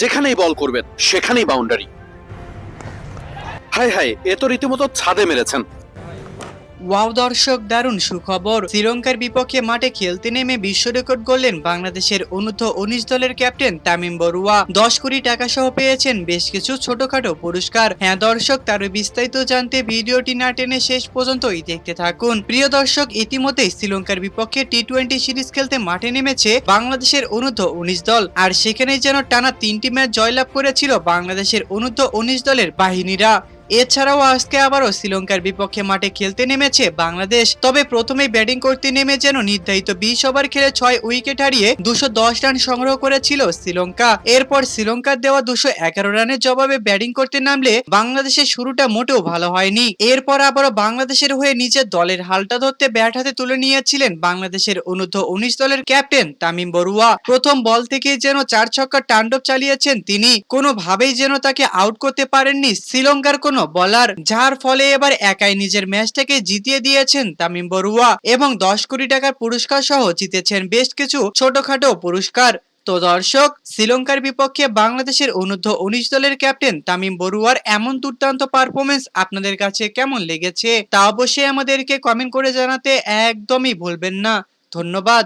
যেখানেই বল করবেন সেখানেই বাউন্ডারি হাই হাই এ তো রীতিমতো ছাদে মেরেছেন। ওয়াও দর্শক, দারুণ সুখবর। শ্রীলঙ্কার বিপক্ষে মাঠে খেলতে নেমে বিশ্ব রেকর্ড করলেন বাংলাদেশের অনূর্ধ্ব উনিশ দলের ক্যাপ্টেন তামিম বড়ুয়া। দশ কোটি টাকা সহ পেয়েছেন বেশ কিছু ছোটখাটো পুরস্কার। হ্যাঁ দর্শক, তারও বিস্তারিত জানতে ভিডিওটি না টেনে শেষ পর্যন্তই দেখতে থাকুন। প্রিয় দর্শক, ইতিমধ্যেই শ্রীলঙ্কার বিপক্ষে টি টোয়েন্টি সিরিজ খেলতে মাঠে নেমেছে বাংলাদেশের অনূর্ধ্ব উনিশ দল। আর সেখানেই যেন টানা তিনটি ম্যাচ জয়লাভ করেছিল বাংলাদেশের অনূর্ধ্ব উনিশ দলের বাহিনীরা। এছাড়াও আজকে আবারও শ্রীলঙ্কার বিপক্ষে মাঠে খেলতে নেমেছে বাংলাদেশ। তবে প্রথমেই ব্যাটিং করতে নেমে যেন নির্ধারিত বিশ ওভার খেলে ছয় উইকেট হারিয়ে দুশো দশ রান সংগ্রহ করেছিল শ্রীলঙ্কা। এরপর শ্রীলঙ্কার দেওয়া দুশো এগারো রানের জবাবে ব্যাটিং করতে নামলে বাংলাদেশের শুরুটা মোটেও ভালো হয়নি। এরপর আবারও বাংলাদেশের হয়ে নিজের দলের হালটা ধরতে ব্যাট হাতে তুলে নিয়েছিলেন বাংলাদেশের অনূর্ধ্ব উনিশ দলের ক্যাপ্টেন তামিম বড়ুয়া। প্রথম বল থেকে যেন চার ছক্কা তাণ্ডব চালিয়েছেন তিনি। কোনোভাবেই যেন তাকে আউট করতে পারেননি শ্রীলঙ্কার কোনো বলার, যার ফলে এবার একাই নিজের ম্যাচটাকে জিতিয়ে দিয়েছেন তামিম বড়ুয়া এবং দশ কোটি টাকার পুরস্কার সহ জিতেছেন বেশ কিছু ছোটখাটো পুরস্কার। তো দর্শক, শ্রীলঙ্কার বিপক্ষে বাংলাদেশের অনূর্ধ্ব উনিশ দলের ক্যাপ্টেন তামিম বড়ুয়ার এমন দুর্দান্ত পারফরমেন্স আপনাদের কাছে কেমন লেগেছে তা অবশ্যই আমাদেরকে কমেন্ট করে জানাতে একদমই ভুলবেন না। ধন্যবাদ।